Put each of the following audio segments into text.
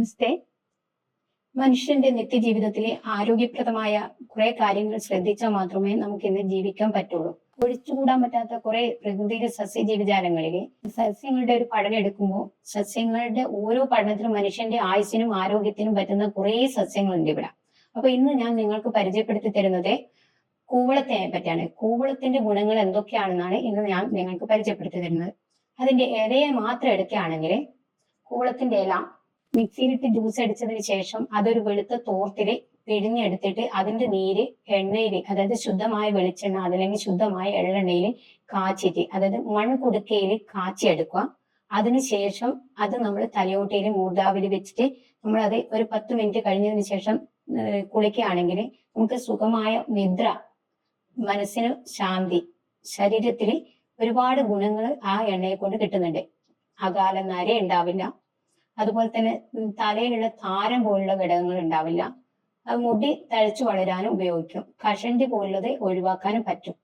നമസ്തേ. മനുഷ്യന്റെ നിത്യജീവിതത്തിലെ ആരോഗ്യപ്രദമായ കുറെ കാര്യങ്ങൾ ശ്രദ്ധിച്ചാൽ മാത്രമേ നമുക്ക് ഇന്ന് ജീവിക്കാൻ പറ്റുള്ളൂ. ഒഴിച്ചുകൂടാൻ പറ്റാത്ത കുറെ പ്രകൃതിയിലെ സസ്യജീവിജാലങ്ങളിലെ സസ്യങ്ങളുടെ ഒരു പഠനം എടുക്കുമ്പോൾ സസ്യങ്ങളുടെ ഓരോ പഠനത്തിലും മനുഷ്യന്റെ ആയുസിനും ആരോഗ്യത്തിനും പറ്റുന്ന കുറെ സസ്യങ്ങളുണ്ട് ഇവിടെ. അപ്പൊ ഇന്ന് ഞാൻ നിങ്ങൾക്ക് പരിചയപ്പെടുത്തി തരുന്നത് കൂവളത്തിനെ പറ്റിയാണ്. കൂവളത്തിന്റെ ഗുണങ്ങൾ എന്തൊക്കെയാണെന്നാണ് ഇന്ന് ഞാൻ നിങ്ങൾക്ക് പരിചയപ്പെടുത്തി തരുന്നത്. അതിന്റെ ഇലയെ മാത്രം എടുക്കുകയാണെങ്കിൽ കൂവളത്തിന്റെ ഇല മിക്സിയിലിട്ട് ജ്യൂസ് അടിച്ചതിന് ശേഷം അതൊരു വെളുത്ത തോർത്തിൽ പിഴിഞ്ഞെടുത്തിട്ട് അതിന്റെ നീര് എണ്ണയിൽ അതായത് ശുദ്ധമായ വെളിച്ചെണ്ണ അതല്ലെങ്കിൽ ശുദ്ധമായ എള്ളെണ്ണയിൽ കാച്ചിട്ട് അതായത് മൺകുടുക്കയിൽ കാച്ചിയെടുക്കുക. അതിനുശേഷം അത് നമ്മൾ തലയോട്ടയിൽ മൂർദാവിൽ വെച്ചിട്ട് നമ്മൾ അത് ഒരു പത്ത് മിനിറ്റ് കഴിഞ്ഞതിന് ശേഷം കുളിക്കുകയാണെങ്കിൽ നമുക്ക് സുഖമായ നിദ്ര മനസ്സിന് ശാന്തി ശരീരത്തിൽ ഒരുപാട് ഗുണങ്ങൾ ആ എണ്ണയെ കൊണ്ട് കിട്ടുന്നുണ്ട്. അകാല നര ഉണ്ടാവില്ല. അതുപോലെ തന്നെ തലയിലുള്ള താരം പോലുള്ള ഘടകങ്ങൾ ഉണ്ടാവില്ല. മുടി തഴച്ചു വളരാനും ഉപയോഗിക്കും. കഷണ്ടി പോലുള്ളത് ഒഴിവാക്കാനും പറ്റും.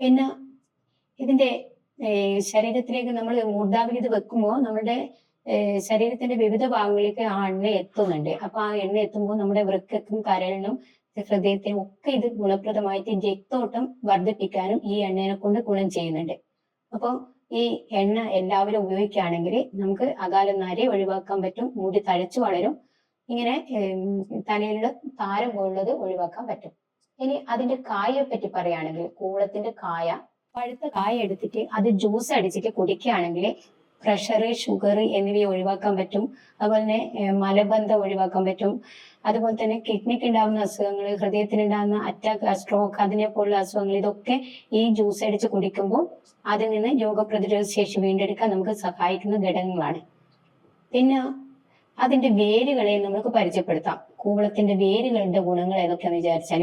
പിന്നെ ഇതിന്റെ ശരീരത്തിലേക്ക് നമ്മൾ മൂർധാവിൽ ഇത് വെക്കുമ്പോൾ നമ്മുടെ ശരീരത്തിന്റെ വിവിധ ഭാഗങ്ങളിലേക്ക് ആ എണ്ണ എത്തുന്നുണ്ട്. അപ്പൊ ആ എണ്ണ എത്തുമ്പോൾ നമ്മുടെ വൃക്കക്കും കരളിനും ഹൃദയത്തിനും ഒക്കെ ഇത് ഗുണപ്രദമായിട്ട് രക്തോട്ടം വർദ്ധിപ്പിക്കാനും ഈ എണ്ണയെ കൊണ്ട് ഗുണം ചെയ്യുന്നുണ്ട്. അപ്പോൾ ഈ എണ്ണ എല്ലാവരും ഉപയോഗിക്കുകയാണെങ്കിൽ നമുക്ക് അകാല നര ഒഴിവാക്കാൻ പറ്റും മുടി തഴച്ചു വളരും. ഇങ്ങനെ തലയിലുള്ള താരം പോലുള്ളത് ഒഴിവാക്കാൻ പറ്റും. ഇനി അതിന്റെ കായയെ പറ്റി പറയുകയാണെങ്കിൽ കൂളത്തിന്റെ കായ പഴുത്ത കായ എടുത്തിട്ട് അത് ജ്യൂസ് അടിച്ചിട്ട് കുടിക്കുകയാണെങ്കിൽ പ്രഷർ ഷുഗർ എന്നിവയെ ഒഴിവാക്കാൻ പറ്റും. അതുപോലെ തന്നെ മലബന്ധം ഒഴിവാക്കാൻ പറ്റും. അതുപോലെ തന്നെ കിഡ്നിക്ക് ഉണ്ടാകുന്ന അസുഖങ്ങൾ ഹൃദയത്തിനുണ്ടാകുന്ന അറ്റാക്ക് സ്ട്രോക്ക് അതിനെ പോലുള്ള അസുഖങ്ങൾ ഇതൊക്കെ ഈ ജ്യൂസ് അടിച്ച് കുടിക്കുമ്പോൾ അതിൽ നിന്ന് രോഗപ്രതിരോധ ശേഷി വീണ്ടെടുക്കാൻ നമുക്ക് സഹായിക്കുന്ന ഘടകങ്ങളാണ്. പിന്നെ അതിന്റെ വേരുകളെ നമുക്ക് പരിചയപ്പെടുത്താം. കൂവളത്തിന്റെ വേരുകളുടെ ഗുണങ്ങൾ ഏതൊക്കെയാണെന്ന് വിചാരിച്ചാൽ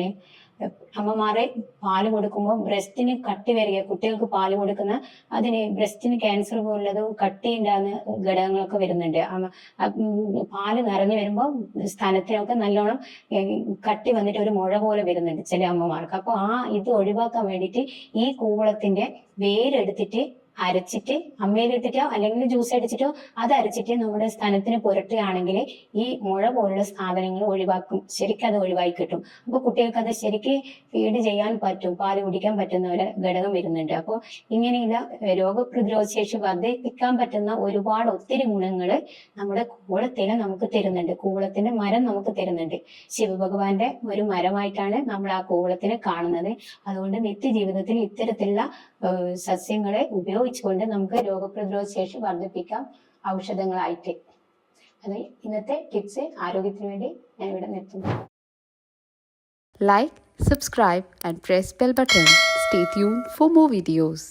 അമ്മമാരെ പാൽ കൊടുക്കുമ്പോൾ ബ്രസ്റ്റിന് കട്ടി വരിക. കുട്ടികൾക്ക് പാൽ കൊടുക്കുന്ന അതിന് ബ്രസ്റ്റിന് ക്യാൻസർ പോലുള്ളതും കട്ടി ഉണ്ടാകുന്ന ഘടകങ്ങളൊക്കെ വരുന്നുണ്ട്. പാൽ നിറഞ്ഞു വരുമ്പോൾ സ്ഥലത്തിനൊക്കെ നല്ലോണം കട്ടി വന്നിട്ട് ഒരു മുഴ പോലെ വരുന്നുണ്ട് ചില അമ്മമാർക്ക്. അപ്പോൾ ആ ഇത് ഒഴിവാക്കാൻ വേണ്ടിയിട്ട് ഈ കൂവളത്തിന്റെ വേരെടുത്തിട്ട് അരച്ചിട്ട് അമ്മയിലിട്ടിട്ടോ അല്ലെങ്കിൽ ജ്യൂസ് അടിച്ചിട്ടോ അത് അരച്ചിട്ട് നമ്മുടെ സ്ഥലത്തിന് പുരട്ടുകയാണെങ്കിൽ ഈ മുഴ പോലുള്ള സാധനങ്ങൾ ഒഴിവാക്കും. ശരിക്കും അത് ഒഴിവാക്കി കിട്ടും. അപ്പൊ കുട്ടികൾക്ക് അത് ശരിക്ക് ഫീഡ് ചെയ്യാൻ പറ്റും പാൽ കുടിക്കാൻ പറ്റുന്ന ഒരു ഘടകം വരുന്നുണ്ട്. അപ്പോൾ ഇങ്ങനെയുള്ള രോഗപ്രതിരോധ ശേഷി വർദ്ധിപ്പിക്കാൻ പറ്റുന്ന ഒരുപാട് ഒത്തിരി ഗുണങ്ങൾ നമ്മുടെ കൂളത്തിന് നമുക്ക് തരുന്നുണ്ട്. കൂളത്തിന്റെ മരം നമുക്ക് തരുന്നുണ്ട്. ശിവഭഗവാന്റെ ഒരു മരമായിട്ടാണ് നമ്മൾ ആ കൂളത്തിനെ കാണുന്നത്. അതുകൊണ്ട് നിത്യജീവിതത്തിൽ ഇത്തരത്തിലുള്ള സസ്യങ്ങളെ സസ്യങ്ങളെ ഉപയോഗിച്ചുകൊണ്ട് നമുക്ക് രോഗപ്രതിരോധ ശേഷി വർദ്ധിപ്പിക്കാം ഔഷധങ്ങളായിട്ട്. അത് ഇന്നത്തെ ടിപ്സ് ആരോഗ്യത്തിന് വേണ്ടി ഞാൻ ഇവിടെ നിർത്തുന്നു. Like subscribe and press bell button stay tune for more videos.